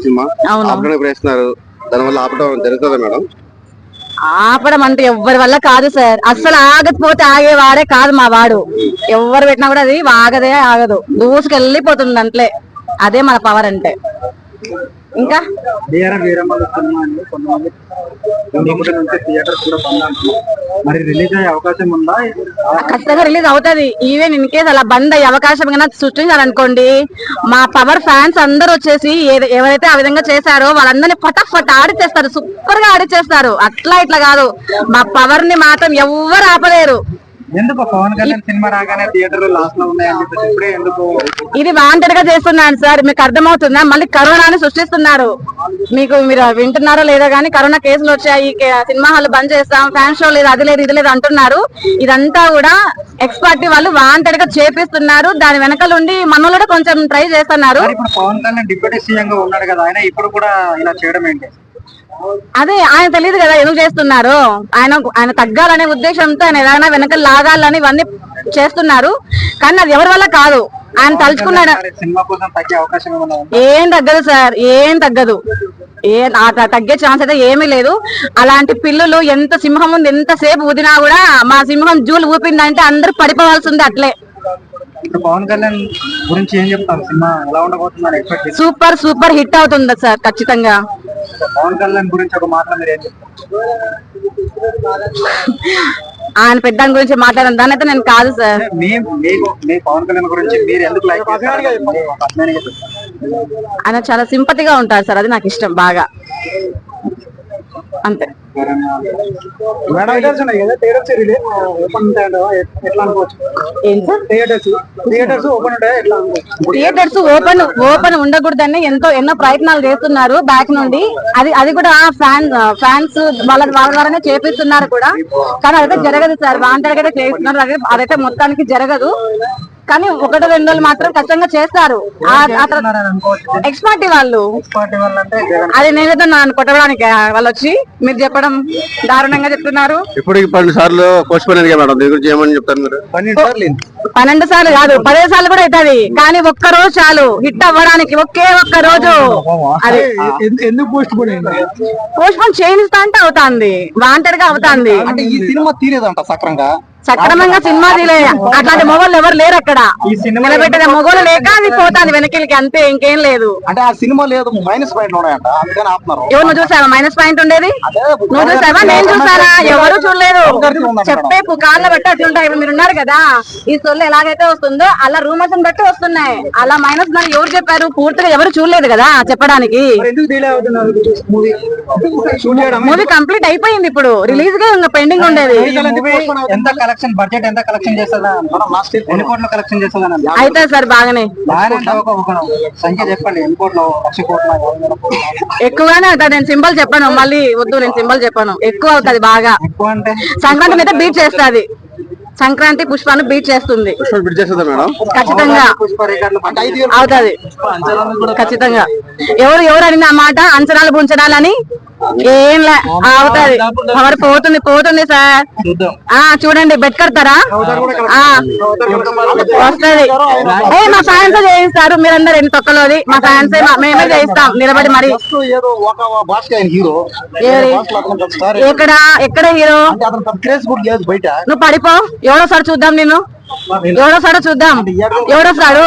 Cinema. దానివల్ల ఆపడం జరుగుతుందా మేడం? ఆపడం అంటే ఎవ్వరి వల్ల కాదు సార్. అస్సలు ఆగకపోతే ఆగేవాడే కాదు మా వాడు. ఎవరు పెట్టినా కూడా అది ఆగదే ఆగదు. దూసుకెళ్ళిపోతుంది అంట్లే. అదే మన పవర్ అంటే. ఇంకా? వీర వీరమ్మల అని కొంతమంది నుంచి థియేటర్ కూడా బంద్ మరి రిలీజ్ అయ్యే అవకాశం ఉందా? ఖచ్చితంగా రిలీజ్ అవుతది. ఈవెన్ ఇన్ కేసు అలా బంద్ అయ్యే అవకాశం కన్నా సృష్టించారనుకోండి మా పవర్ ఫ్యాన్స్ అందరూ వచ్చేసి ఎవరైతే ఆ విధంగా చేశారో వాళ్ళందరినీ ఫటాఫట్ ఆడిచేస్తారు సూపర్గా ఆడిచేస్తారు అట్లా ఇట్లా కాదు. మా పవర్ని మాత్రం ఎవ్వరు ఆపలేరు. ఎందుకు పవన్ కళ్యాణ్ సినిమా రాగానే థియేటర్ లాస్ట్లో ఉన్నాయని చెప్పేసి ఇప్పుడే ఎందుకు ఇది వాంటెడ్గా చేస్తున్నాను సార్ మీకు అర్థమవుతుందా? మళ్ళీ కరోనాని సృష్టిస్తున్నారు. మీకు మీరు వింటున్నారో లేదో కానీ కరోనా కేసులు వచ్చాయి సినిమా హాల్ బంద్ చేస్తాం ఫ్యాన్ షో లేదు అది లేదు ఇది లేదు అంటున్నారు. ఇదంతా కూడా ఎక్స్ పార్టీ వాళ్ళు వాంటెడ్గా చేపిస్తున్నారు. దాని వెనకలుండి మనలో కూడా కొంచెం ట్రై చేస్తున్నారు. పవన్ కళ్యాణ్ డిప్యూటీ సీఎం గా ఉన్నాడు కదా ఆయన ఇప్పుడు కూడా ఇలా చేయడం ఏంటి? అదే ఆయన తెలియదు కదా ఎందుకు చేస్తున్నారు? ఆయన ఆయన తగ్గాలనే ఉద్దేశంతో ఆయన ఎలాగైనా వెనక లాగాలని ఇవన్నీ చేస్తున్నారు. కానీ అది ఎవరి వల్ల కాదు. ఆయన తలుచుకున్నాడు? ఏం తగ్గదు సార్ ఏం తగ్గదు. ఏ తగ్గే ఛాన్స్ అయితే ఏమీ లేదు. అలాంటి పిల్లలు ఎంత సింహం ఉంది ఎంతసేపు ఊదినా కూడా మా సింహం జూలు ఊపిందంటే అందరూ పడిపోవాల్సింది అట్లే. పవన్ కళ్యాణ్ గురించి ఏం చెప్తారు? సూపర్ సూపర్ హిట్ అవుతుంది సార్ ఖచ్చితంగా. పవన్ కళ్యాణ్ గురించి ఒక మాటలో మీరు ఏం చెప్తారు? ఆయన పెద్ద గురించి మాట్లాడడం దాని అయితే నేను కాదు సార్. పవన్ కళ్యాణ్ గురించి మీరు ఎందుకు లైక్. ఆయన చాలా సింపతిగా ఉంటారు సార్ అది నాకు ఇష్టం బాగా. అంతే. థియేటర్స్ ఓపెన్ ఓపెన్ ఉండకూడదని ఎంతో ఎన్నో ప్రయత్నాలు చేస్తున్నారు బ్యాక్ నుండి. అది అది కూడా ఫ్యాన్ ఫ్యాన్స్ వాళ్ళ వాళ్ళ ద్వారానే చేపిస్తున్నారు కూడా. కానీ అదైతే జరగదు సార్. అయితే చేస్తున్నారు అదే అదైతే మొత్తానికి జరగదు. కానీ ఒకటి రెండు రోజులు మాత్రం ఖచ్చితంగా చేస్తారు. వాళ్ళు. పార్టీ జగన్. అది నన్ను కొట్టడానికి వాళ్ళు వచ్చి మీరు చెప్పడం దారుణంగా చెప్తున్నారు. ఇప్పటికి పన్నెండు సార్లు పన్నెండు సార్లు కాదు పదిహేను సార్లు కూడా అవుతుంది. కానీ ఒక్క రోజు చాలు హిట్ అవ్వడానికి ఒకే ఒక్క రోజు. అది ఎందుకు పోస్ట్ పోన్ చేయిస్తా అంటే అవుతాంది వాంటెడ్గా అవుతాంది. అంటే ఈ సినిమా తీరేదంట సక్రంగా. సక్రమంగా సినిమా తీలే అట్లాంటి మొగోళ్ళు ఎవరు లేరు అక్కడ. ఈ సినిమా నిలబెట్టిన మొగోళ్ళు లేక అది పోతాంది వెనకెళ్ళకి అంతే ఇంకేం లేదు. అంటే ఆ సినిమా లేదు మైనస్ పాయింట్ ఎవరు నువ్వు చూసావా? మైనస్ పాయింట్ ఉండేది? నువ్వు చూసావా? నేను చూసారా ఎవరు చూడలేదు. చెప్పే కాళ్ళ బట్టి అట్లుంటాయి. ఇప్పుడు మీరు ఉన్నారు కదా ఈ సొల్లు ఎలాగైతే వస్తుందో అలా రూమర్స్ బట్టి వస్తున్నాయి. అలా మైనస్ మరి ఎవరు చెప్పారు? పూర్తిగా ఎవరు చూడలేదు కదా చెప్పడానికి. మూవీ కంప్లీట్ అయిపోయింది ఇప్పుడు. రిలీజ్గా ఇంకా పెండింగ్ ఉండేది. ఎంత కలెక్షన్ బడ్జెట్ ఎంత కలెక్షన్ చేస్తుందా? ఎన్ని కోట్ల కలెక్షన్ చేస్తుందని అయితే సార్ బాగానే. బాగానే అంటే ఒక ఒక సంఖ్య చెప్పండి ఎన్ని కోట్లు లక్ష కోట్ల? ఎక్కువగానే అవుతుంది నేను సింబల్ చెప్పాను మళ్ళీ వద్దు నేను సింబల్ చెప్పాను. ఎక్కువ అవుతుంది బాగా. ఎక్కువ అంటే? సంక్రాంతి మీద బీట్ చేస్తుంది. సంక్రాంతి పుష్పాన్ని బీట్ చేస్తుంది. చేస్తుందా ఖచ్చితంగా. అవుతుంది. ఖచ్చితంగా. ఎవరు ఎవరు అడిగిన ఆ మాట అంచనాలు పుంచడాలని ఏం లే అవుతుంది పవర్ పోతుంది పోతుంది సార్. ఆ చూడండి బెట్ కడతారా? ఆ. వస్తుంది. ఏ మా ఫ్యాన్స్ చేయిస్తారు. మీరందరూ ఎన్ని తొక్కలోది? మా ఫ్యాన్స్ మేమే చేయిస్తాం. నిలబడి మరి. ఎక్కడ? ఎక్కడ హీరో? నువ్వు పడిపో. ఎవడోసారి చూద్దాం నేను ఎవడోసాడో చూద్దాం. ఎవడొస్తాడు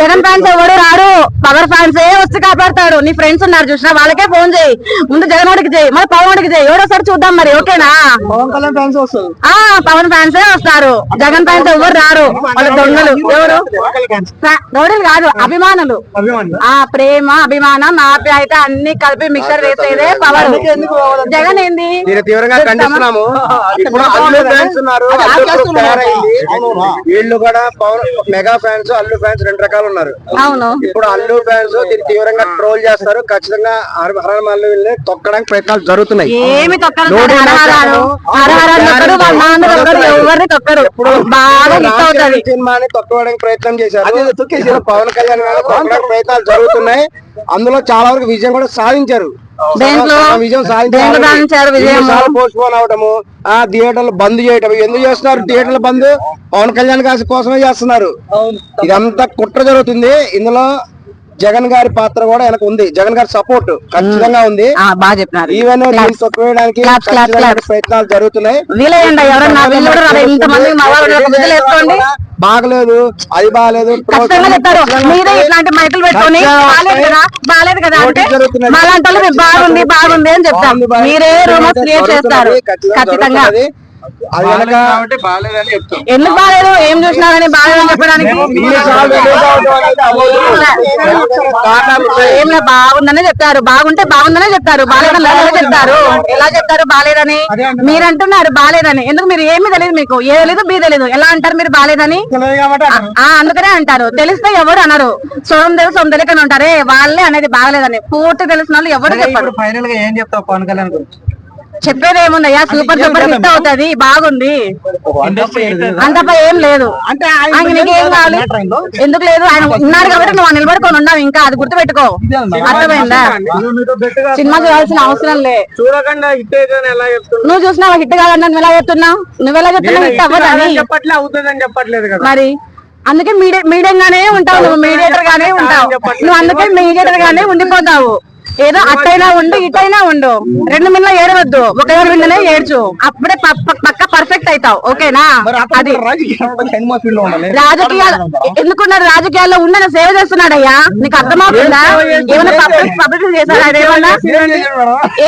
జగన్ ఫ్యాన్స్ ఎవడు రాడు. పవర్ ఫ్యాన్స్ ఏ వచ్చి కాపాడతాడు. నీ ఫ్రెండ్స్ ఉన్నారు చూసినా వాళ్ళకే ఫోన్ చేయి. ముందు జగన్ వాడికి చేయి మరి పవన్ వాడికి చేయి. ఎవడోసారి చూద్దాం మరి ఓకేనా? పవన్ కళ్యాణ్ ఫ్యాన్స్ వస్తారు. ఆ పవన్ ఫ్యాన్సే వస్తారు. జగన్ ఫ్యాన్స్ ఎవరు రారు. వాళ్ళ దొంగలు. ఎవరు? రౌడీలు కాదు అభిమానులు. అభిమానులు. ఆ ప్రేమ అభిమానం ఆప్యాయత అన్ని కలిపి మిక్సర్ వేసేదే పవర్. జగన్ ఏంది? తీవ్రంగా ఖండిస్తున్నాము. వీళ్ళు కూడా Pawan mega fans Allu fans రెండు రకాలు ఉన్నారు. అవును. ఇప్పుడు అల్లు ఫ్యాన్స్ దీన్ని తీవ్రంగా ట్రోల్ చేస్తారు. ఖచ్చితంగా హరహర మల్లు వీళ్ళని తొక్కడానికి ప్రయత్నాలు జరుగుతున్నాయి. ఏమి సినిమాని తొక్కడానికి ప్రయత్నం చేశారు. పవన్ కళ్యాణ్ ప్రయత్నాలు జరుగుతున్నాయి. అందులో చాలా వరకు విజయం కూడా సాధించారు. పోస్ట్ పోన్ ఆ థియేటర్లు బంద్ చేయటం ఎందుకు చేస్తున్నారు? థియేటర్ల బంద్ పవన్ కళ్యాణ్ గారి కోసమే చేస్తున్నారు. ఇదంతా కుట్ర జరుగుతుంది. ఇందులో జగన్ గారి పాత్ర కూడా వెనక ఉంది. జగన్ గారి సపోర్ట్ ఖచ్చితంగా ఉంది. బాగా చెప్పినారు. ఈవెన్ తొక్కివేయడానికి. ప్రయత్నాలు జరుగుతున్నాయి. బాగలేదు. అది బాగలేదు. చెప్తారు. ఇట్లాంటి మైకులు పెట్టుకొని బాలేదు కదా అంటే బాగుంది బాగుంది అని చెప్తాం బాగుంది, బాగుంది. మీరే రూమర్స్ క్రియేట్ చేస్తారు. ఖచ్చితంగా జరుగుతున్నది. అది వెనక కాబట్టి బాగాలేదని చెప్తాం. ఎందుకు బాగాలేదు ఏం చూసినారని బాగాలేదని చెప్పడానికి. ఏం బాగుందనే చెప్తారు. బాగుంటే బాగుందనే చెప్తారు. బాలేదని ఎలా చెప్తారు. ఎలా చెప్తారు? బాలేదని మీరు అంటున్నారు బాలేదని ఎందుకు మీరు ఏమీ తెలియదు మీకు? ఏ తెలీదు బీ తెలీదు. ఎలా అంటారు మీరు బాలేదని ఆ అందుకనే అంటారు. తెలిస్తే ఎవరు అనరు. సొం తెలుసు సొం తెలియకనే ఉంటారే. వాళ్ళే అనేది బాగలేదని. పూర్తి తెలిసిన వాళ్ళు ఎవరు చెప్పరు. ఇప్పుడు ఫైనల్గా ఏం చెప్తావు పవన్ కళ్యాణ్ గురించి? చెప్పేది ఏముందయ్యా? సూపర్ సూపర్ హిట్ అవుతది బాగుంది. అంతపై ఏం లేదు. అంటే నీకు కావాలి? ఎందుకు లేదు? ఆయన ఉన్నారు కాబట్టి నువ్వు నిలబడుకొని ఉన్నావు ఇంకా అది గుర్తుపెట్టుకో. అర్థమైందా? సినిమా చూడాల్సిన అవసరం లే. చూడకుండా హిట్ ఎలా నువ్వు చూసినావా హిట్ కాదని నువ్వు ఎలా చెప్తున్నావు? నువ్వెలా చెప్తున్నావు? హిట్ అవ్వదని చెప్పట్లేదు కదా. మరి అందుకే మీడియా మీడియం గానే ఉంటావు నువ్వు మీడియేటర్ గానే ఉంటావు. నువ్వు అందుకే మీడియేటర్ గానే ఉండిపోతావు. ఏదో అట్టైనా ఉండు ఇటైనా ఉండు. రెండు మిల్ల ఏడవద్దు. ఒక ఎవరు విన్ననే ఏడ్చు. అప్పుడే పక్క పర్ఫెక్ట్ అవుతావు. ఓకేనా? అది. రాజకీయాలు ఎందుకున్నాడు రాజకీయాల్లో ఉండని సేవ చేస్తున్నాడయ్యా నీకు అర్థమవుతుందా? ఏమైనా పబ్లిక్ పబ్లిక్ చేశాడు ఏమన్నా?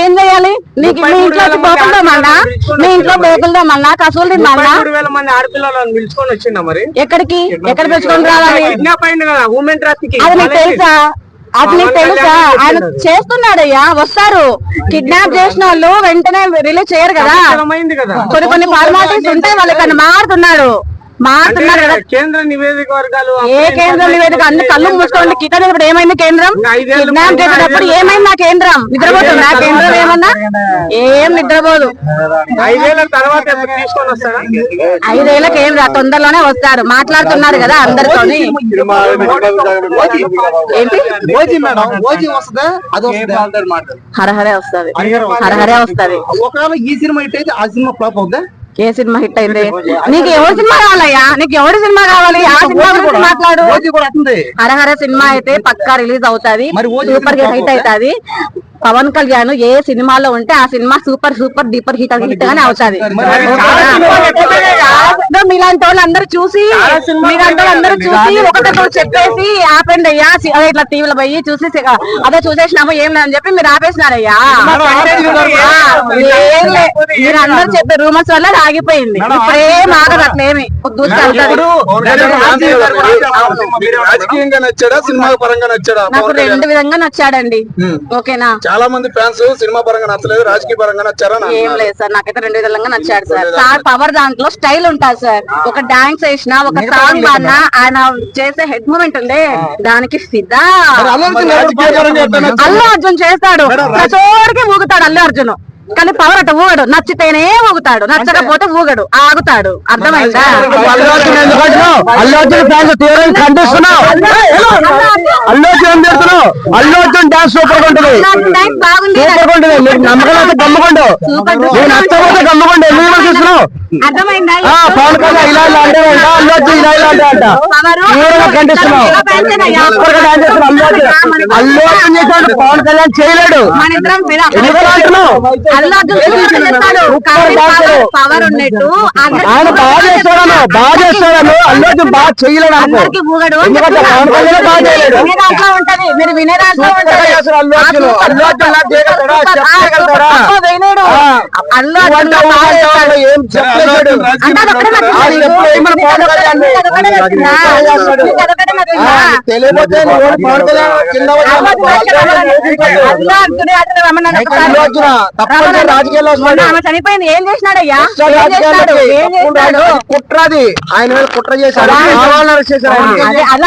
ఏం చేయాలి? నీకు మీ ఇంట్లో మళ్ళా? మీ ఇంట్లో బోకులతో మళ్ళా? కసూలు మరి? ఎక్కడికి? ఎక్కడ పెంచుకొని రావాలి? అది నీకు తెలుసా? నీకు తెలుసా? ఆయన చేస్తున్నాడయ్యా వస్తారు. కిడ్నాప్ చేసిన వాళ్ళు వెంటనే రిలీజ్ చేయరు కదా. కొన్ని కొన్ని ఫార్మాలిటీస్ ఉంటాయి వాళ్ళకి మారుతున్నాడు. కదా కేంద్ర నివేదిక వర్గాలు ఏ కేంద్రం నివేదిక? అన్ని కళ్ళు మూసుకోండి. కిటన్ ఇప్పుడు ఏమైంది కేంద్రం? కిడ్నాప్ చేసేటప్పుడు ఏమైంది ఆ కేంద్రం? నిద్రపోతుందా? కేంద్రం ఏమన్నా? ఏం నిద్రపోదు. ఐదేళ్ళ తర్వాత ఎప్పుడు తీసుకొని వస్తారా ఏం రా తొందరలోనే వస్తారు. మాట్లాడుతున్నారు కదా అందరితోని. ఏంటి? ఓజీ మేడం ఓజీ వస్తుందా? అది వస్తుందా? హరహరే వస్తది. హరహరే వస్తది. ఒకవేళ ఈ సినిమా హిట్ అయితే ఆ సినిమా ఫ్లాప్ అవుద్దా? ఏ సినిమా హిట్ అయింది? నీకు ఎవరి సినిమా కావాలయ్యా? నీకు ఎవరి సినిమా కావాలి? ఆ సినిమా గురించి మాట్లాడు. హరహర సినిమా అయితే పక్కా రిలీజ్ అవుతాది. సూపర్ హిట్ అవుతాది. పవన్ కళ్యాణ్ ఏ సినిమాలో ఉంటే ఆ cinema super super duper hit hit గానే అవుతాది. మీలాంటి వాళ్ళు అందరూ చూసి మీలాంటి వాళ్ళు అందరూ చూసి ఒకటి చెప్పేసి ఆపండి అయ్యా. ఇట్లా టీవీలో పోయి చూసి అదే చూసేసినాము ఏం లేదని చెప్పి మీరు ఆపేసినారయ్యా. మీరు అందరూ చెప్పే రూమర్స్ వల్ల అది ఆగిపోయింది. ఇప్పుడేం ఆగదు అట్లేమి. దూసుకు వెళ్తాది. రాజకీయంగా నచ్చాడా? సినిమా పరంగా నచ్చాడా? నాకు రెండు విధంగా నచ్చాడండి. ఓకేనా? చాలా మంది ఫ్యాన్స్ సినిమా పరంగా నచ్చలేదు రాజకీయ పరంగా నచ్చారా ఏం. లేదు సార్ నాకైతే రెండు విధంగా నచ్చాడు సార్. సార్ పవర్ దాంట్లో స్టైల్ ఉంటుంది సార్. ఒక డాన్స్ వేసినా ఒక సాంగ్ పాడినా ఆయన చేసే హెడ్ మూమెంట్ ఉంది దానికి ఫిదా. మరి అల్లు అర్జున్ రాజకీయ పరంగా ఎట్లా నచ్చాడు? అల్లు అర్జున్. కానీ పవర్ అట్ట ఊగడు నచ్చితేనే ఊగుతాడు నచ్చకపోతే ఊగడు ఆగుతాడు అర్థమైందా అల్లు అర్జున్ ఎందుకు అంటున్నావు? అల్లు అర్జున్ ఫ్యాన్స్ తీవ్రంగా ఖండిస్తున్నావు అల్లు అర్జున్ ఏం చేస్తున్నావు అల్లు అర్జున్ డాన్స్ సూపర్ ఉంటుంది డాన్స్ బాగుంది సూపర్ ఉంటుంది నీకు నమ్మకం అయితే గమ్ముకోండు సూపర్ నువ్వు నచ్చకపోతే గమ్ముకోండు ఎందుకు విమర్శిస్తున్నావు అర్థమైందా ఆ, పవన్ కళ్యాణ్ ఇలా ఇలా అంటే అంట అల్లు అర్జున్ ఇలా ఇలా అంటే అంట పవరు తీవ్రంగా ఖండిస్తున్నావు సూపర్గా డాన్స్ చేస్తున్నావు అల్లు అర్జున్ అల్లు అర్జున్ చేశాడు పవన్ కళ్యాణ్ చేయలేడు. ఎందుకు అంటున్నావు? పవర్- ఉన్నట్టు ఆయన బాగా చేస్తాడను బాగా చేస్తాడను అల్లు బాగా చేయలేడు అందరికీ దాంట్లో ఉంటది. మీరు వినే నువ్వు పవన్ కళ్యాణ్ కింద చనిపోయింది. ఏం చేసినాడయ్యా కుట్రది. ఆయన మీద కుట్ర చేశారు అలా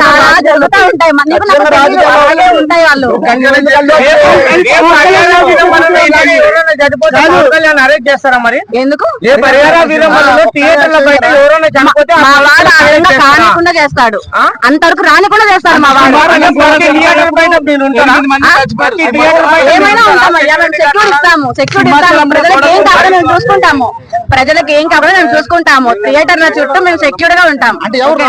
చాలా జరుగుతూ ఉంటాయి. ఉంటాయి వాళ్ళు. అరెస్ట్ చేస్తారా మరి? ఎందుకు? ఏ పరిహార విరమణలో థియేటర్ల బయట ఎవరైనా చనిపోతే మా వాడు? కానికుండా చేస్తాడు. అంతవరకు రానికుండా చేస్తాడు మా వాడు. ఏమైనా ఉంటామయ్యా మేము ఇస్తాము సెక్యూరిటీ ఇస్తాము ప్రజలకు ఏం కావాలో మేము చూసుకుంటాము. ప్రజలకు ఏం కావాలో మేము చూసుకుంటాము. థియేటర్ల చుట్టూ మేము సెక్యూర్గా ఉంటాం. ఎవరు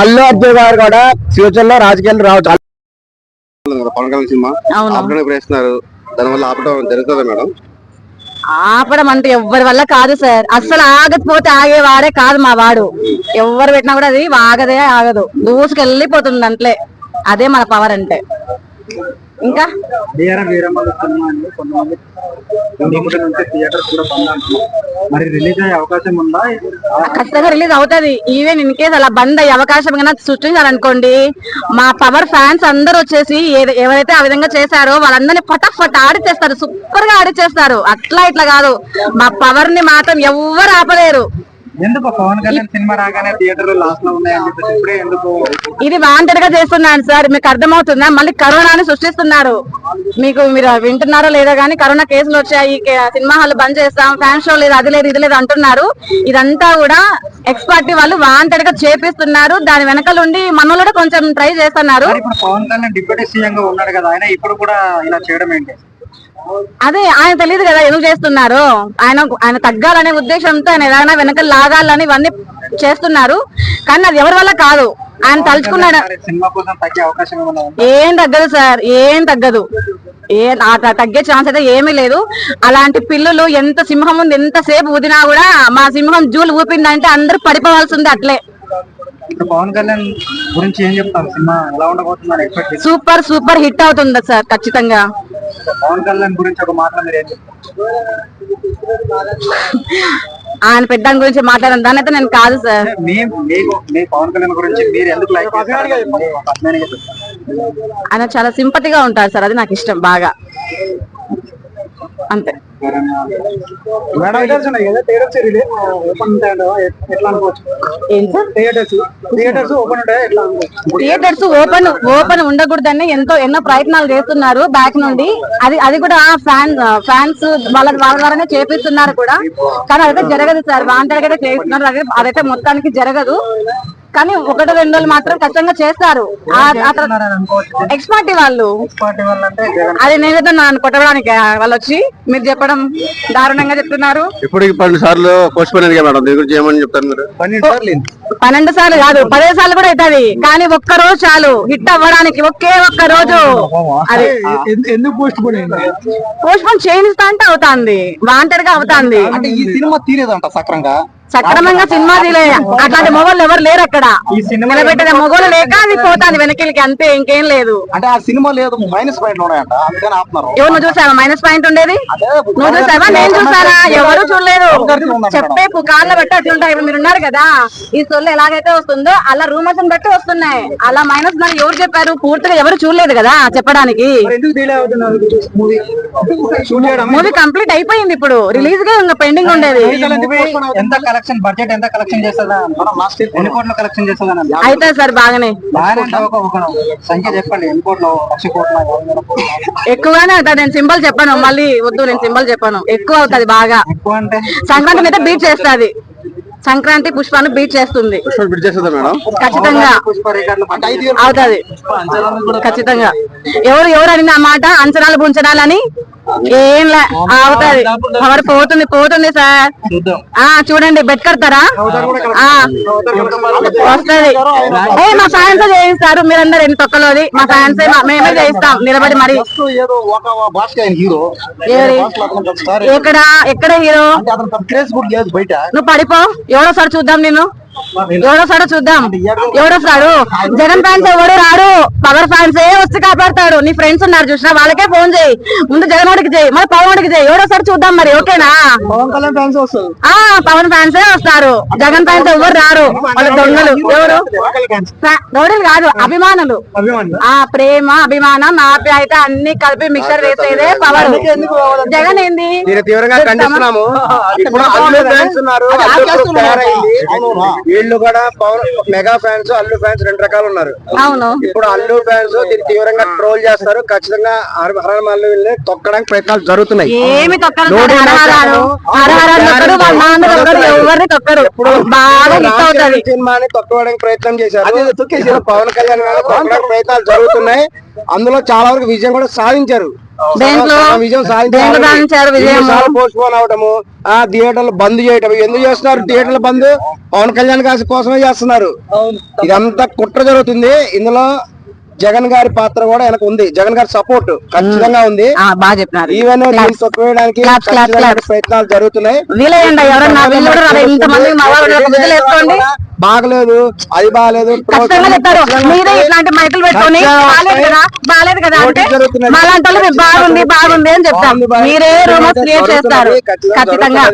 అల్లు అర్జున్ గారు కూడా ఫ్యూచర్లో రాజకీయాలు రావచ్చు. పవన్ కళ్యాణ్ సినిమా? దానివల్ల ఆపడం జరుగుతుందా మేడం? ఆపడం అంటే ఎవ్వరి వల్ల కాదు సార్. అస్సలు ఆగకపోతే ఆగేవాడే కాదు మా వాడు. ఎవరు పెట్టినా కూడా అది ఆగదే ఆగదు. దూసుకెళ్ళిపోతుంది అంట్లే. అదే మన పవర్ అంటే. ఇంకా? మరి రిలీజ్ అయ్యే అవకాశం ఉందా? ఖచ్చితంగా రిలీజ్ అవుతది. ఈవెన్ ఇన్ కేసు అలా బంద్ అయ్యే అవకాశం కన్నా సృష్టించారనుకోండి మా పవర్ ఫ్యాన్స్ అందరూ వచ్చేసి ఎవరైతే ఆ విధంగా చేశారో వాళ్ళందరినీ ఫటాఫట్ ఆడిచేస్తారు సూపర్గా ఆడిచేస్తారు అట్లా ఇట్లా కాదు. మా పవర్ని మాత్రం ఎవ్వరు ఆపలేరు. ఎందుకు పవన్ కళ్యాణ్ సినిమా రాగానే థియేటర్ లాస్ట్లో ఉన్నాయని చెప్పేసి ఇప్పుడే ఎందుకు ఇది వాంటెడ్గా చేస్తున్నాను సార్ మీకు అర్థమవుతుందా? మళ్ళీ కరోనాని సృష్టిస్తున్నారు. మీకు మీరు వింటున్నారో లేదో కానీ కరోనా కేసులు వచ్చాయి సినిమా హాల్ బంద్ చేస్తాం ఫ్యాన్ షో లేదు అది లేదు ఇది లేదు అంటున్నారు. ఇదంతా కూడా ఎక్స్ పార్టీ వాళ్ళు వాంటెడ్గా చేపిస్తున్నారు. దాని వెనకలుండి మనలో కూడా కొంచెం ట్రై చేస్తున్నారు. పవన్ కళ్యాణ్ డిప్యూటీ సీఎం గా ఉన్నాడు కదా ఆయన ఇప్పుడు కూడా ఇలా చేయడం ఏంటి? అదే ఆయన తెలియదు కదా ఎందుకు చేస్తున్నారు? ఆయన ఆయన తగ్గాలనే ఉద్దేశంతో ఆయన ఏదైనా వెనక లాగాలని ఇవన్నీ చేస్తున్నారు. కానీ అది ఎవరి వల్ల కాదు. ఆయన తలుచుకున్నాడు? ఏం తగ్గదు సార్ ఏం తగ్గదు. ఏ తగ్గే ఛాన్స్ అయితే ఏమీ లేదు. అలాంటి పిల్లలు ఎంత సింహం ఉంది ఎంత సేపు ఊదినా కూడా మా సింహం జూలు ఊపిందంటే అందరూ పడిపోవాల్సింది అట్లే. ఇప్పుడు పవన్ కళ్యాణ్ గురించి ఏం చెప్తారు? సినిమా ఎలా ఉండబోతుందని ఎక్స్పెక్ట్ సూపర్ సూపర్ హిట్ అవుతుంది సార్ ఖచ్చితంగా. పవన్ కళ్యాణ్ గురించి ఒక మాటలో మీరు ఏం చెప్తారు? ఆయన పెద్ద గురించి మాట్లాడడం దాని అయితే నేను కాదు సార్. మీ మీకు మీ పవన్ కళ్యాణ్ గురించి మీరు ఎందుకు లైక్ చేస్తారు? ఆయన చాలా సింపతిగా ఉంటారు సార్ అది నాకు ఇష్టం బాగా. అంతే. థియేటర్స్ ఓపెన్ ఉంటాయో ఎట్లా అనుకోవచ్చు? ఏం సార్? థియేటర్స్ థియేటర్స్ ఓపెన్ ఉండకూడదని ఎంతో ఎన్నో ప్రయత్నాలు చేస్తున్నారు బ్యాక్ నుండి. అది అది కూడా ఫ్యాన్ ఫ్యాన్స్ వాళ్ళ వాళ్ళ ద్వారానే చేపిస్తున్నారు కూడా. కానీ అదైతే జరగదు సార్. వాంటెడ్ అయితే చేస్తున్నారు అదే అదైతే మొత్తానికి జరగదు. కానీ ఒకటి రెండు రోజులు మాత్రం ఖచ్చితంగా చేస్తారు. వాళ్ళు. పార్టీ జగన్ అది నేనైతే నన్ను కొట్టడానికి వాళ్ళు వచ్చి మీరు చెప్పడం దారుణంగా చెప్తున్నారు. ఇప్పటికి పన్నెండు సార్లు పన్నెండు సార్లు కాదు పదిహేను సార్లు కూడా అవుతుంది. కానీ ఒక్క రోజు చాలు హిట్ అవ్వడానికి ఒకే ఒక్క రోజు. అది ఎందుకు పోస్ట్ పోన్ చేయిస్తా అంటే అవుతాంది వాంటెడ్గా అవుతాంది. అంటే ఈ సినిమా తీరేదంట సక్రంగా? సక్రమంగా సినిమా తీలే అట్లాంటి మొగోళ్ళు ఎవరు లేరు అక్కడ. ఈ సినిమా నిలబెట్టిన మొగోళ్ళు లేక అది పోతాంది వెనకెళ్ళకి అంతే ఇంకేం లేదు. అంటే ఆ సినిమా లేదు మైనస్ ఆపుతున్నారు. ఎవరు నువ్వు చూసావా? మైనస్ పాయింట్ ఉండేది? నువ్వు చూసావా? నేను చూసారా ఎవరు చూడలేదు. చెప్పే కాళ్ళ బట్టి అట్లుంటాయి. ఇప్పుడు మీరు ఉన్నారు కదా ఈ సొల్లు ఎలాగైతే వస్తుందో అలా రూమర్స్ బట్టి వస్తున్నాయి. అలా మైనస్ మరి ఎవరు చెప్పారు? పూర్తిగా ఎవరు చూడలేదు కదా చెప్పడానికి. మూవీ కంప్లీట్ అయిపోయింది ఇప్పుడు. రిలీజ్గా ఇంకా పెండింగ్ ఉండేది. ఎంత కలెక్షన్ బడ్జెట్ ఎంత కలెక్షన్ చేస్తుందా? మనం లాస్ట్ ఎన్ని కోట్ల కలెక్షన్ చేస్తుందని అయితే సార్ బాగానే. బాగానే అంటే ఒక ఒక సంఖ్య చెప్పండి. ఎన్ని కోట్లు లక్ష కోట్ల? ఎక్కువగానే అవుతుంది. నేను సింబల్ చెప్పాను. మళ్ళీ వద్దు నేను సింబల్ చెప్పాను. ఎక్కువ అవుతుంది బాగా. ఎక్కువ అంటే? సంక్రాంతి మీద బీట్ చేస్తుంది. సంక్రాంతి పుష్పాన్ని బీట్ చేస్తుంది. బిడ్ చేస్తుందా మేడం? ఖచ్చితంగా. పుష్ప రికార్డులు పట్టాయి. అవుతుంది. ఖచ్చితంగా. ఎవరు ఎవరు అడిగిన ఆ మాట? అంచనాలు పుంచడాలని ఏం లే అవుతుంది. పవర్ పోతుంది పోతుంది సార్. చూద్దాం ఆ చూడండి బెట్ కడతారా? వస్తది. ఏ మా ఫ్యాన్స్ చేయిస్తారు మీరందరూ ఎన్ని తొక్కలోది? మా ఫ్యాన్స్ మేమే చేయిస్తాం. నిలబడి మరి. ఎవరి? ఎక్కడ? ఎక్కడ హీరో? నువ్వు పడిపో. ఎవడోసారి చూద్దాం నేను. ఎవడోసాడో చూద్దాం. ఎవడొస్తాడు జగన్ ఫ్యాన్స్ ఎవడు రాడు. పవర్ ఫ్యాన్స్ ఏ వచ్చి కాపాడతాడు. నీ ఫ్రెండ్స్ ఉన్నారు చూసినా వాళ్ళకే ఫోన్ చేయి. ముందు జగన్ చేయి మరి పవన్ చేయి. ఎవడోసారి చూద్దాం మరి ఓకేనా? పవన్ కళ్యాణ్ ఫ్యాన్స్ వస్తారు. ఆ పవన్ ఫ్యాన్స్ వస్తారు. జగన్ ఫ్యాన్స్ ఎవరు రారు? వాళ్ళ దొంగలు. ఎవరు? గౌడీలు కాదు అభిమానులు. అభిమానులు. ఆ ప్రేమ అభిమానం ఆప్యాయత అన్ని కలిపి మిక్సర్ వేసేదే పవర్ జగన్ ఏంది? తీవ్రంగా ఖండిస్తున్నాము. వీళ్ళు కూడా Pawan mega fans Allu fans రెండు రకాలు ఉన్నారు. అవును. ఇప్పుడు అల్లు ఫ్యాన్స్ దీన్ని తీవ్రంగా ట్రోల్ చేస్తారు. ఖచ్చితంగా హరహర మల్లు వీళ్ళని తొక్కడానికి ప్రయత్నాలు జరుగుతున్నాయి. ఏమి తొక్కరు ఎవరిని తొక్కరు బాగా హిట్ అవుతుంది. సినిమాని తొక్కడానికి ప్రయత్నం చేశారు. పవన్ కళ్యాణ్ గారు ప్రయత్నాలు జరుగుతున్నాయి. అందులో చాలా వరకు విజయం కూడా సాధించారు. విజయం సాధించారు. విజయం? పోస్ట్ పోన్ అవడము ఆ థియేటర్లు బంద్ చేయటం ఎందుకు చేస్తున్నారు? థియేటర్లు బంద్? పవన్ కళ్యాణ్ గారి కోసమే చేస్తున్నారు. ఇదంతా కుట్ర జరుగుతుంది. ఇందులో జగన్ గారి పాత్ర కూడా వెనక ఉంది. జగన్ గారి సపోర్ట్ ఖచ్చితంగా ఉంది. బాగా చెప్పినారు. ఈవెన్ తొక్కివేయడానికి. ప్రయత్నాలు జరుగుతున్నాయి. బాగలేదు అది బాగలేదు చెప్తారు. బాలేదు కదా అంటే బాగుంది బాగుంది అని చెప్తాం మీరే రూమర్స్ క్రియేట్ చేస్తారు. ఖచ్చితంగా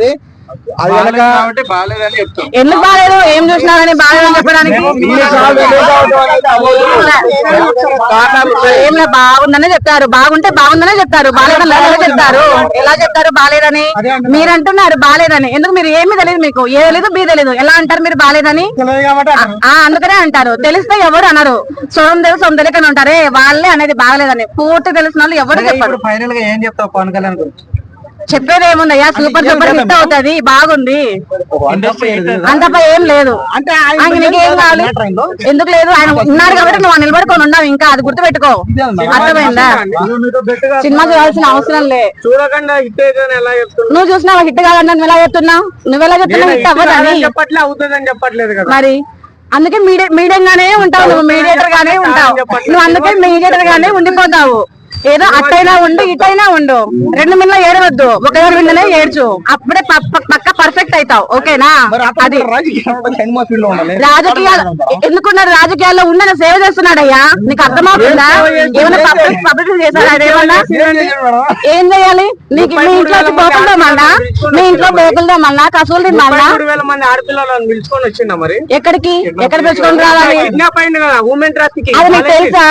బాగాలేదని ఎందుకు బాగాలేదు ఏం చూసినారని బాగాలేదని చెప్పడానికి. ఏం బాగుందనే చెప్తారు బాగుంటే బాగుందనే చెప్తారు బాలేదని ఎలా చెప్తారు ఎలా చెప్తారు బాలేదని మీరు అంటున్నారు బాలేదని ఎందుకు మీరు ఏమీ తెలియదు మీకు ఏ తెలీదు బి తెలీదు ఎలా అంటారు మీరు బాలేదని ఆ అందుకనే అంటారు తెలిస్తే ఎవరు అనరు సొంత తెలుసు సొంత తెలియకని ఉంటారే వాళ్ళే అనేది బాగలేదని పూర్తి తెలిసిన వాళ్ళు ఎవరు చెప్పరు ఇప్పుడు ఫైనల్గా ఏం చెప్తావు పవన్ కళ్యాణ్ గురించి చెప్పేది ఏముందయ్యా? సూపర్ సూపర్ హిట్ అవుతది బాగుంది. అంతపై ఏం లేదు. అంటే ఆయన నీకేం కావాలి? ఎందుకు లేదు? ఆయన ఉన్నారు కాబట్టి నువ్వు నిలబడుకొని ఉన్నావు ఇంకా అది గుర్తుపెట్టుకో. అర్థమైందా? సినిమా చూడాల్సిన అవసరం లే. చూడకుండా హిట్ అయితే ఎలా చెప్తున్నావు? నువ్వు చూసినావా హిట్ కాదని నువ్వు ఎలా చెప్తున్నావు? నువ్వెలా చెప్తున్నావు హిట్ అవ్వదని? అవుతుందని చెప్పట్లేదు కదా. మరి? అందుకే మీడియా మీడియం గానే ఉంటావు నువ్వు మీడియేటర్ గానే ఉంటావు. నువ్వు అందుకే మీడియేటర్ గానే ఉండిపోతావు. ఏదో అట్టైనా ఉండు ఇటైనా ఉండు. రెండు మిల్ల ఏడవద్దు. ఒక ఎవరు విన్ననే ఏడ్చు. అప్పుడే పక్క పర్ఫెక్ట్ అవుతావు. ఓకేనా? అది. రాజకీయాలు ఎందుకున్నాడు రాజకీయాల్లో? ఉండని సేవ చేస్తున్నాడయ్యా. నీకు అర్థమవుతుందా? ఏమైనా పబ్లిక్ పబ్లిక్ చేశాడు ఏమన్నా? ఏం చేయాలి? నీకు మీ ఇంట్లో మళ్ళా? మీ ఇంట్లో బోకులతో మళ్ళా? కసూలు మరి? ఎక్కడికి? ఎక్కడ పెంచుకొని రావాలి? అది నీకు తెలుసా?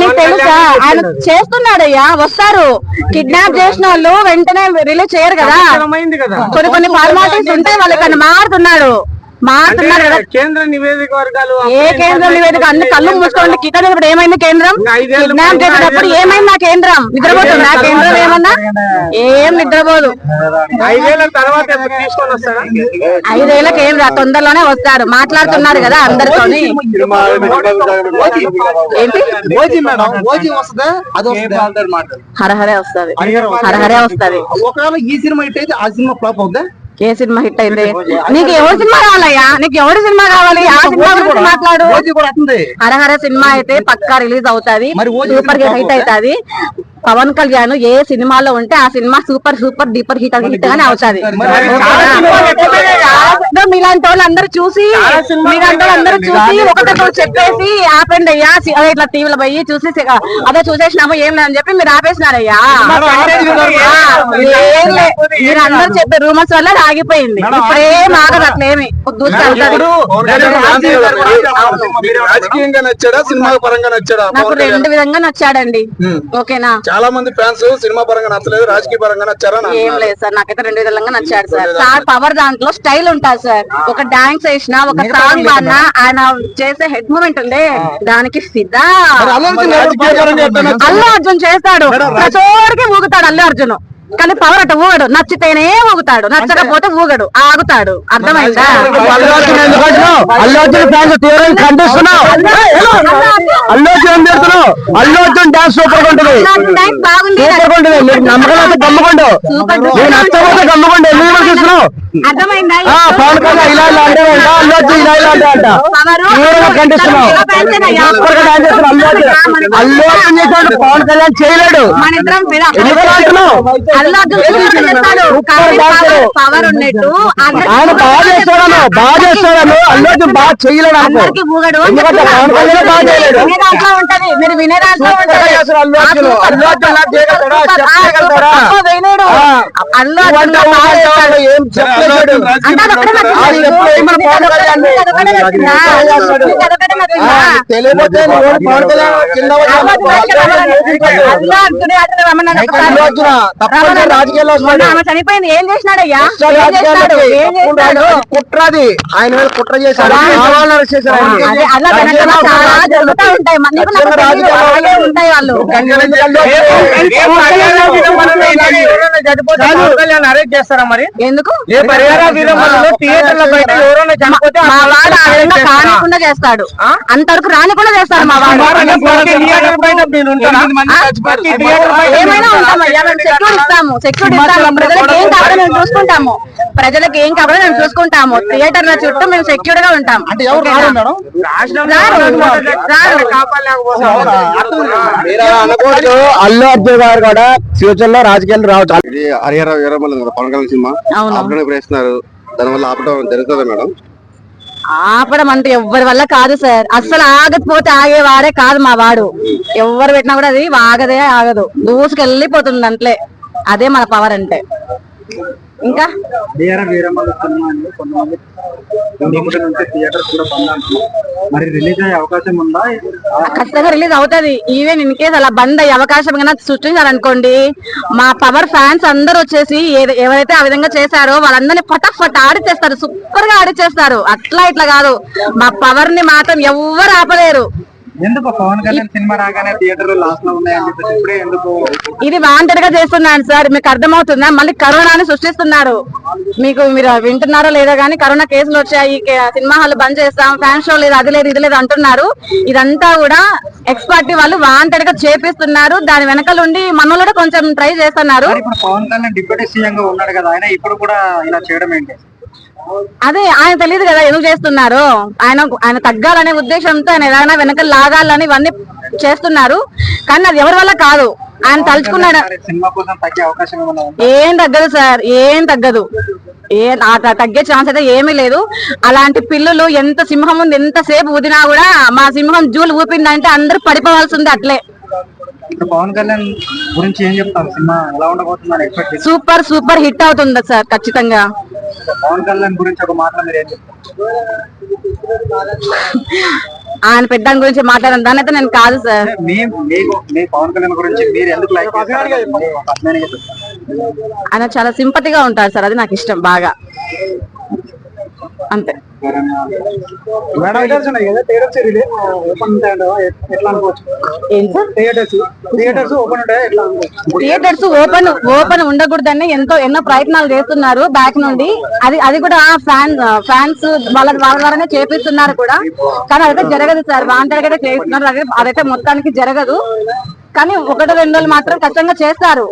నీకు తెలుసా? ఆయన చేస్తున్నాడయ్యా వస్తారు. కిడ్నాప్ చేసిన వాళ్ళు వెంటనే రిలీజ్ చేయరు కదా. కొన్ని కొన్ని ఫార్మాలిటీస్ ఉంటాయి వాళ్ళకి మారుతున్నాడు. కదా కేంద్ర నివేదిక వర్గాలు ఏ కేంద్రం నివేదిక? అన్ని కళ్ళు మూసుకోండి. కిటన్ ఇప్పుడు ఏమైంది కేంద్రం? కిడ్నాప్ చేసేటప్పుడు ఏమైంది ఆ కేంద్రం? నిద్రపోతుందా. కేంద్రం ఏమన్నా? ఏం నిద్రపోదు. ఐదేళ్ళ తర్వాత ఎప్పుడు తీసుకొని వస్తారా? ఏం రా తొందరలోనే వస్తారు. మాట్లాడుతున్నారు కదా అందరితోని. ఏంటి? ఓజీ మేడం ఓజీ వస్తుందా? అది వస్తుందా? హరహరే వస్తది. హరహరే వస్తది. ఒకవేళ ఈ సినిమా హిట్ అయితే ఆ సినిమా ఫ్లాప్ అవుద్దా? ఏ సినిమా హిట్ అయింది? నీకు ఎవరి సినిమా కావాలయ్యా? నీకు ఎవరి సినిమా కావాలి? ఆ సినిమా గురించి మాట్లాడు. హరహర సినిమా అయితే పక్కా రిలీజ్ అవుతాది. సూపర్ హిట్ అవుతాది. పవన్ కళ్యాణ్ ఏ సినిమాలో ఉంటే ఆ cinema super super duper hit hit గానే అవుతాది. మీలాంటి వాళ్ళు అందరూ చూసి మీలాంటి వాళ్ళు అందరూ చూసి ఒకటి చెప్పేసి ఆపండి అయ్యా ఇట్లా టీవీలో పోయి చూసి అదే చూసేసినాము ఏం లేదని చెప్పి మీరు ఆపేసినారయ్యా. మీరు అందరూ చెప్పే రూమర్స్ వల్ల అది ఆగిపోయింది ఇప్పుడేం ఆగదు అట్లేమి. దూసుకెళ్తారు రాజకీయంగా నచ్చాడా? సినిమా పరంగా నచ్చాడా? నాకు రెండు విధంగా నచ్చాడండి. ఓకేనా? చాలా మంది ఫ్యాన్స్ సినిమా పరంగా నచ్చలేదు రాజకీయ పరంగా నచ్చారా ఏం లేదు సార్ నాకైతే రెండు విధంగా నచ్చాడు సార్. సార్ పవర్ దాంట్లో స్టైల్ ఉంటుంది సార్. ఒక డాన్స్ వేసినా ఒక సాంగ్ పాడినా ఆయన చేసే హెడ్ మూమెంట్ ఉంది దానికి ఫిదా నచ్చాడు? అల్లు అర్జున్ చేస్తాడు. ప్రతోడికి ఊగుతాడు అల్లు అర్జున్. కానీ పవర్ అట్ట ఊగడు నచ్చితేనే ఊగుతాడు నచ్చకపోతే ఊగడు ఆగుతాడు అర్థమైందా అల్లు అర్జున్ ఎందుకు అంటున్నావు? అల్లు అర్జున్ ఫ్యాన్స్ తీవ్రంగా ఖండిస్తున్నావు అల్లు అర్జున్ ఏం చేస్తున్నావు అల్లు అర్జున్ డాన్స్ సూపర్ ఉంటుంది డాన్స్ బాగుంది సూపర్ ఉంటుంది నీకు నమ్మకం అయితే గమ్ముకోండు సూపర్ నీకు నచ్చకపోతే గమ్ముకోండు ఎందుకు విమర్శిస్తున్నావు అర్థమైందా ఆ, పవన్ కళ్యాణ్ ఇలా ఇలా అంటే అంట అల్లు అర్జున్ ఇలా ఇలా అంటే అంట పవరు తీవ్రంగా ఖండిస్తున్నావు సూపర్గా డాన్స్ చేస్తున్నావు అల్లు అర్జున్ అల్లు అర్జున్ చేసాడు పవన్ కళ్యాణ్ చేయలేడు. ఎందుకు అంటున్నావు? పవర్- పవర్ ఉన్నట్టు ఆయన బాగా చేస్తాడను బాగా చేస్తాడను అల్లు బాగా చేయలేడు ఉంటది మీరు వినే దాంట్లో సూపర్గా ఉంటది చేస్తారు అల్లు అర్జున్. ఆ, అల్లు అర్జున్ లా చేయగలుగుతాడా? సూపర్. చెప్ ఆ, చేయగలుగుతాడా? సూపర్. వినడు. ఆ. అల్లు అర్జున్ ఇవాళ లా బాగా ఊళ్ళో చేస్తాడు. ఏం చెప్పలేడు అంటే అదొక్కటే నచ్చిందా ఆ నీకు? స్టెప్ వేయమని నీకు పవన్ అదొక్కటే- కళ్యాణ్ని. నీకు అదొక్కటే నచ్చిందా? నీకు అదొక్కటే నచ్చిందా? తెలియకపోతే నువ్వు పవన్ కళ్యాణ్ కింద చనిపోయింది ఏం చేసినాడయ్యా కుట్రది ఆయన మీద కుట్ర చేశారు అలా చాలా జరుగుతూ ఉంటాయి ఉంటాయి వాళ్ళు అరెస్ట్ చేస్తారా మరి ఎందుకు థియేటర్ల బయట ఎవరైనా చనిపోతే మా వాడు చేస్తాడు అంతవరకు రానికుండా చేస్తాడు మా వాడు బయట ఏమైనా మీరు ఉంటాము ఉంటారా? మేము ఇస్తాము సెక్యూర్ ఇస్తాము ప్రజలకు ఏం కావాలో మేము చూసుకుంటాము. ప్రజలకు ఏం కావాలో మేము చూసుకుంటాము. థియేటర్ల చుట్టూ మేము సెక్యూర్గా ఉంటాం. ఎవరు అల్లు అర్జున్ గారు కూడా ఫ్యూచర్లో రాజకీయాలు రావచ్చు. ఇది హరిహర వీరమల్లి కదా? పవన్ కళ్యాణ్ సినిమా. దానివల్ల ఆపడం జరుగుతుందా మేడం? ఆపడం అంటే ఎవ్వరి వల్ల కాదు సార్. అస్సలు ఆగకపోతే ఆగేవాడే కాదు మా వాడు. ఎవరు పెట్టినా కూడా అది ఆగదే ఆగదు. దూసుకెళ్ళిపోతుంది అంట్లే అదే మన పవర్ అంటే. ఇంకా? వీర వీరమల్లి సినిమా అని కొంతమంది నిమిషం నుంచి థియేటర్ కూడా బంద్ అంటున్నారు. మరి రిలీజ్ అయ్యే అవకాశం ఉందా? ఖచ్చితంగా రిలీజ్ అవుతది. ఈవెన్ ఇన్ కేస్ అలా బంద్ అయ్యే అవకాశం కన్నా సృష్టించారనుకోండి మా పవర్ ఫ్యాన్స్ అందరూ వచ్చేసి ఎవరైతే ఆ విధంగా చేశారో వాళ్ళందరినీ ఫటాఫట్ ఆడిచేస్తారు సూపర్గా ఆడిచేస్తారు అట్లా ఇట్లా కాదు. మా పవర్ని మాత్రం ఎవ్వరు ఆపలేరు. ఎందుకు పవన్ కళ్యాణ్ సినిమా రాగానే థియేటర్ లాస్ట్లో ఉన్నాయని చెప్పేసి ఇప్పుడే ఎందుకు? ఇది వాంటెడ్గా చేస్తున్నాను సార్ మీకు అర్థమవుతుందా? మళ్ళీ కరోనాని సృష్టిస్తున్నారు. మీకు మీరు వింటున్నారో లేదో కానీ కరోనా కేసులు వచ్చాయి సినిమా హాల్ బంద్ చేస్తాం ఫ్యాన్ షో లేదు అది లేదు ఇది లేదు అంటున్నారు. ఇదంతా కూడా ఎక్స్పర్ట్ వాళ్ళు వాంటెడ్గా చేపిస్తున్నారు. దాని వెనకాల ఉండి కూడా కొంచెం ట్రై చేస్తున్నారు. పవన్ కళ్యాణ్ డిప్యూటీ సీఎం గా ఉన్నాడు కదా ఆయన ఇప్పుడు కూడా ఇలా చేయడం ఏంటి? అదే ఆయన తెలియదు కదా ఎందుకు చేస్తున్నారు? ఆయన ఆయన తగ్గాలనే ఉద్దేశంతో ఆయన ఏదైనా వెనక లాగాలని ఇవన్నీ చేస్తున్నారు. కానీ అది ఎవరి వల్ల కాదు. ఆయన తలుచుకున్నాడు? ఏం తగ్గదు సార్ ఏం తగ్గదు. ఏ తగ్గే ఛాన్స్ అయితే ఏమీ లేదు. అలాంటి పిల్లలు ఎంత సింహం ఉంది ఎంతసేపు ఊదినా కూడా మా సింహం జూలు ఊపిందంటే అందరూ పడిపోవాల్సింది అట్లే. ఇప్పుడు పవన్ కళ్యాణ్ గురించి ఏం చెప్తారు? సినిమా ఎలా ఉండబోతుందని ఎక్స్పెక్ట్ చేస్తారు. సూపర్ సూపర్ హిట్ అవుతుంది సార్ ఖచ్చితంగా. పవన్ కళ్యాణ్ గురించి ఒక మాట మీరు ఏం చెప్తారు? ఆయన పెద్ద గురించి మాట్లాడడం దాని అయితే నేను కాదు సార్. పవన్ కళ్యాణ్ గురించి మీరు ఎందుకు లైక్ చేస్తారు? పర్సనల్గా చెప్పండి. ఆయన చాలా సింపతిగా ఉంటారు సార్ అది నాకు ఇష్టం బాగా. అంతే. థియేటర్స్ ఉన్నాయి కదా థియేటర్స్ ఓపెన్ ఉంటాయంట ఎట్లా అనుకోవచ్చు? ఏం సార్? థియేటర్స్ థియేటర్స్ ఓపెన్ ఉంటాయి ఎట్లా థియేటర్స్ ఓపెన్ ఓపెన్ ఉండకూడదని ఎంతో ఎన్నో ప్రయత్నాలు చేస్తున్నారు బ్యాక్ నుండి. అది అది కూడా ఫ్యాన్ ఫ్యాన్స్ వాళ్ళ వాళ్ళ ద్వారానే చేపిస్తున్నారు కూడా. కానీ అదైతే జరగదు సార్. వాంటెడ్ చేస్తున్నారు. అదే అదైతే మొత్తానికి జరగదు. కానీ ఒకటి రెండు రోజులు మాత్రం ఖచ్చితంగా చేస్తారు.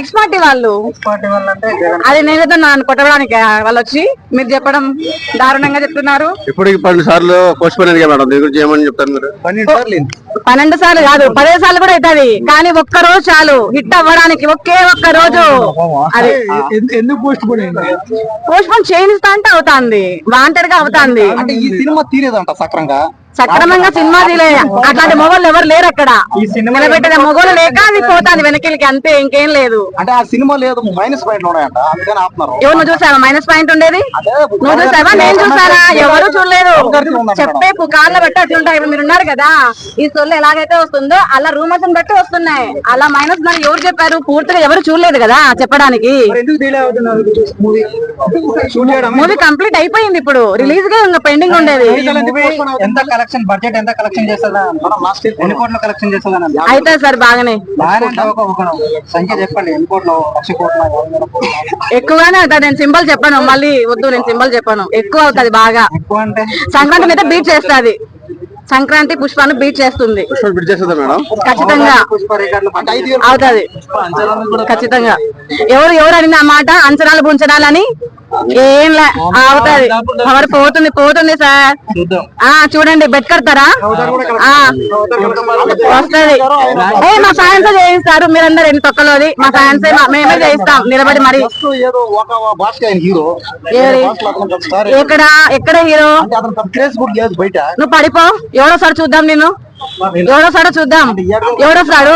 ఎక్స్పర్ట్ వాళ్ళు. అది నన్ను కొట్టడానికి వాళ్ళు వచ్చి మీరు చెప్పడం దారుణంగా చెప్తున్నారు. ఇప్పటికి పన్నెండు సార్లు పన్నెండు సార్లు కాదు పదిహేను సార్లు కూడా అవుతుంది. కానీ ఒక్క రోజు చాలు హిట్ అవ్వడానికి ఒకే ఒక్క రోజు. అది ఎందుకు పోస్ట్ పోన్ పోస్ట్ పోన్ చేయిస్తా అంటే అవుతాంది వాంటెడ్గా అవుతాంది. అంటే ఈ సినిమా తీరేదంట సక్రంగా? సక్రమంగా సినిమా తీలే అట్లాంటి మొగోళ్ళు ఎవరు లేరు అక్కడ. నిలబెట్టిన మొగోళ్ళు లేక అది పోతాంది వెనకెళ్ళకి అంతే ఇంకేం లేదు. అంటే ఆ సినిమా లేదు మైనస్ ఆపుతున్నారు. ఎవరు నువ్వు చూసావా? మైనస్ పాయింట్ ఉండేది? నువ్వు చూసావా? నేను చూసానా? ఎవరు చూడలేదు. చెప్పే పుకార్లు బట్టి అట్లుంటాయి ఇప్పుడు మీరు ఉన్నారు కదా ఈ సొల్లు ఎలాగైతే వస్తుందో అలా రూమర్స్ బట్టి వస్తున్నాయి. అలా మైనస్ మరి ఎవరు చెప్పారు? పూర్తిగా ఎవరు చూడలేదు కదా చెప్పడానికి. మూవీ కంప్లీట్ అయిపోయింది ఇప్పుడు. రిలీజ్గా ఇంకా పెండింగ్ ఉండేది. కలెక్షన్ బడ్జెట్ ఎంత కలెక్షన్ చేస్తుందా? ఎన్ని కోట్ల కలెక్షన్ చేస్తుందా? అయితే సార్ బాగానే. బాగానే ఒక ఒక సంఖ్య చెప్పండి. ఎన్ని కోట్లు? లక్ష కోట్ల ఎక్కువగానే అవుతుంది. నేను సింబల్ చెప్పాను. మళ్ళీ వద్దు నేను సింబల్ చెప్పాను. ఎక్కువ అవుతుంది బాగా. ఎక్కువ అంటే? సంక్రాంతి మీద బీట్ చేస్తుంది. సంక్రాంతి పుష్పాన్ని బీట్ చేస్తుంది. ఖచ్చితంగా. అవుతుంది. ఖచ్చితంగా. ఎవరు ఎవరు అడిగిన ఆ మాట? అంచనాలు బుంచనాలని అవుతుంది పవర్ పోతుంది పోతుంది సార్. ఆ చూడండి బెట్ కడతారా? వస్తది. ఏ మా ఫ్యాన్స్ చేయిస్తారు? మీరందరూ ఎన్ని తొక్కలోది? మా ఫ్యాన్స్ మేమే చేయిస్తాం. నిలబడి మరి? ఎక్కడ? ఎక్కడ హీరో? నువ్వు పడిపో. ఎవడోసారి చూద్దాం నేను. ఎవడోసాడో చూద్దాం. ఎవడొస్తాడు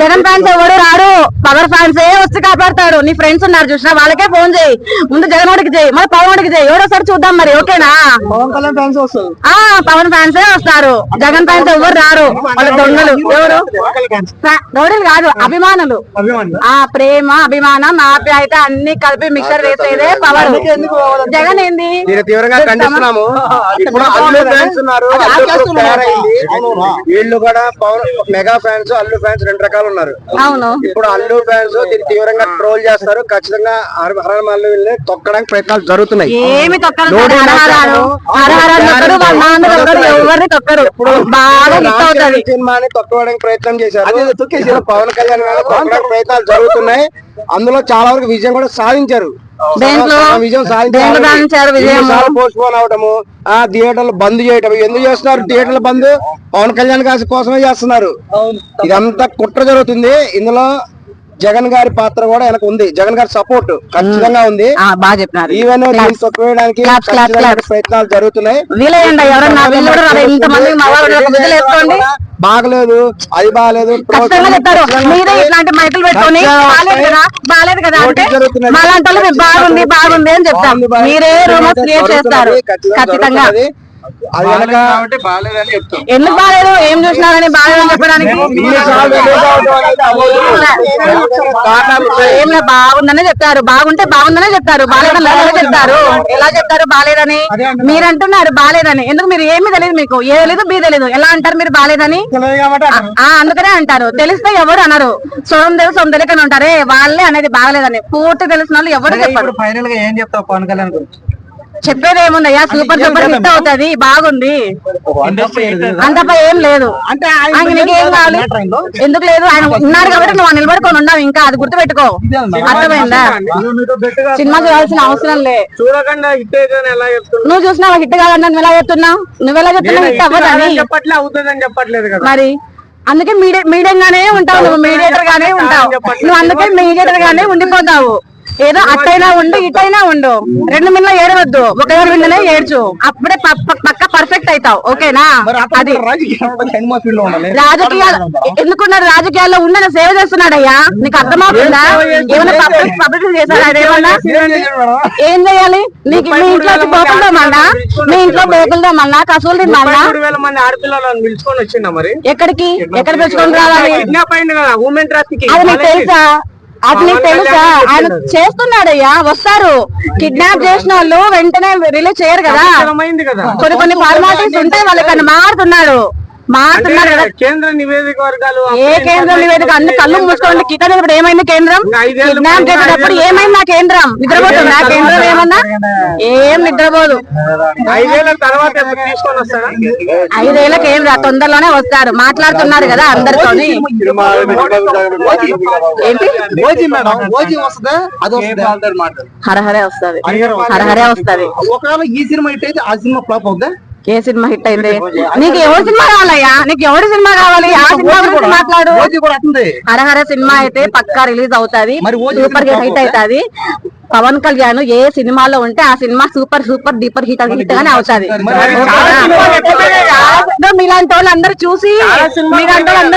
జగన్ ఫ్యాన్స్ ఎవడు రాడు. పవర్ ఫ్యాన్స్ ఏ వచ్చి కాపాడతాడు. నీ ఫ్రెండ్స్ ఉన్నారు చూసినా వాళ్ళకే ఫోన్ చేయి. ముందు జగన్ వాడికి చేయి. మరి పవన్ వాడికి చేయి. ఎవడోసారి చూద్దాం మరి ఓకేనా? ఆ పవన్ ఫ్యాన్స్ వస్తారు. జగన్ ఫ్యాన్స్ ఎవరు రారు? వాళ్ళ దొంగలు. ఎవరు? రౌడీలు కాదు అభిమానులు. ఆ ప్రేమ అభిమానం ఆప్యాయత అన్ని కలిపి మిక్సర్ వేసేదే పవర్. జగన్ ఏంది? తీవ్రంగా ఖండిస్తున్నాము. వీళ్ళు కూడా Pawan mega fans Allu fans రెండు రకాలు ఉన్నారు. అవును. ఇప్పుడు అల్లు ఫ్యాన్స్ దీన్ని తీవ్రంగా ట్రోల్ చేస్తారు. ఖచ్చితంగా హరమల్లు వీళ్ళని తొక్కడానికి ప్రయత్నాలు జరుగుతున్నాయి. ఏమి వాళ్ళ సినిమాని తొక్కడానికి ప్రయత్నం చేశారు. పవన్ కళ్యాణ్ తొక్కడానికి ప్రయత్నాలు జరుగుతున్నాయి. అందులో చాలా వరకు విజయం కూడా సాధించారు. విజయం సాధించారు. విజయం? పోస్ట్ పోన్ అవటము ఆ థియేటర్లు బంద్ చేయటం ఎందుకు చేస్తున్నారు? థియేటర్లు బంద్ పవన్ కళ్యాణ్ గారి కోసమే చేస్తున్నారు. ఇదంతా కుట్ర జరుగుతుంది. ఇందులో జగన్ గారి పాత్ర కూడా వెనక ఉంది. జగన్ గారి సపోర్ట్ ఖచ్చితంగా ఉంది. బాగా చెప్పినారు. ఈవెన్ తొక్కవేయడానికి. ప్రయత్నాలు జరుగుతున్నాయి. బాగలేదు అది బాగలేదు ఇట్లాంటి మైకులు పెట్టుకొని బాలేదు కదా బాగుంది బాగుంది అని చెప్తాం. మీరే రూమర్స్ క్రియేట్ చేస్తారు. ఖచ్చితంగా. అది వెనక కాబట్టి బాగాలేదని చెప్తాం. ఎందుకు బాలేదు ఏం చూసినారని బాగాలేదని చెప్పడానికి. ఏం లేదు, బాగుందనే చెప్తారు. బాగుంటే బాగుందనే చెప్తారు. బాలేదని ఎలా చెప్తారు? ఎలా చెప్తారు బాలేదని మీరు అంటున్నారు బాలేదని ఎందుకు మీరు ఏమీ తెలియదు మీకు? ఏ తెలీదు బి తెలీదు ఎలా అంటారు మీరు బాలేదని తెలియదు కాబట్టి ఆ, ఆ, అందుకనే అంటారు. తెలిస్తే ఎవరు అనరు. సొంత తెలుసు సొంత తెలియకని ఉంటారే. వాళ్ళే అనేది బాగలేదని. పూర్తి తెలిసిన వాళ్ళు ఎవరు చెప్పరు. ఇప్పుడు ఫైనల్గా ఏం చెప్తావు పవన్ కళ్యాణ్ గురించి? చెప్పేది ఏముందయ్యా సూపర్ సూపర్ హిట్ అవుతది బాగుంది. అంతపై ఏం లేదు. అంటే ఆయన నీకేం కావాలి? ఎందుకు లేదు? ఆయన ఉన్నారు కాబట్టి నువ్వు నిలబడుకొని ఉన్నావు ఇంకా అది గుర్తు పెట్టుకో అర్థమైందా? సినిమా చూడాల్సిన అవసరం లే. చూడకుండా హిట్ అయితే ఎలా చెప్తున్నా నువ్వు చూసినావా హిట్ కాదన్నా? నువ్వు ఎలా చెప్తున్నావు? నువ్వెలా చెప్తున్నావు? హిట్ అవ్వదని చెప్పట్లే అవుతుందని చెప్పట్లేదు కదా. మరి? అందుకే మీడియా మీడియం గానే ఉంటావు నువ్వు. మీడియేటర్ గానే ఉంటావు. నువ్వు అందుకే మీడియేటర్ గానే ఉండిపోతావు. ఏదో అట్టైనా ఉండు ఇటైనా ఉండు. రెండు మిన్న ఏడవద్దు ఒక మిన్ననే ఏడ్చు. అప్పుడే పక్క పర్ఫెక్ట్ అవుతావు. ఓకేనా? అది. రాజకీయాలు ఎందుకున్నాడు రాజకీయాల్లో? ఉండని సేవ చేస్తున్నాడయ్యా? నీకు అర్థమవుతుందా? ఏమైనా పబ్లిక్ చేశాడు? ఏమన్నా? ఏం చేయాలి? నీకు మీ ఇంట్లో మళ్ళా? మీ ఇంట్లో కసువులు తిన్నాళ్ళా మూడు వేల మంది ఆడపిల్లలను పిలుచుకొని వచ్చిందా మరి? ఎక్కడికి? ఎక్కడ పెంచుకొని రావాలి? అది నీకు తెలుసా? అది తెలుసా? ఆయన చేస్తున్నాడయ్యా వస్తారు. కిడ్నాప్ చేసిన వాళ్ళు వెంటనే రిలీజ్ చేయరు కదా. కొన్ని కొన్ని ఫార్మాలిటీస్ ఉంటాయి వాళ్ళకి మారుతున్నాడు. కదా. కేంద్ర నివేదిక వర్గాలు ఏ కేంద్రం నివేదిక? అన్ని కళ్ళు మూసుకోండి. కిటన్ ఇప్పుడు ఏమైంది కేంద్రం? కిడ్నాప్ చేసేటప్పుడు ఏమైంది కేంద్రం? నిద్రపోతుందా? కేంద్రం ఏమన్నా? ఏం నిద్రపోదు. ఐదేళ్ళ తర్వాత ఐదేళ్ళకి ఏం రా తొందరలోనే వస్తారు. మాట్లాడుతున్నారు కదా అందరితోని. ఏంటి? ఓజీ మేడం ఓజీ వస్తుందా? అది వస్తుంది? హరహరే వస్తది. హరహరే వస్తది. ఒకవేళ ఈ సినిమా అయితే ఆ సినిమా ఫ్లాప్ అవుద్దా? ఏ సినిమా హిట్ అయితే నీకు ఎవరి సినిమా కావాలయ్యా? నీకు ఎవరి సినిమా కావాలి? ఆ సినిమా గురించి మాట్లాడు. హరహర సినిమా అయితే పక్కా రిలీజ్ అవుతాది. సూపర్ హిట్ అవుతాది. పవన్ కళ్యాణ్ ఏ సినిమాలో ఉంటే ఆ cinema super super duper hit hit గానే అవుతాది. మీలాంటి వాళ్ళు అందరూ చూసి మీలాంటి వాళ్ళు అందరూ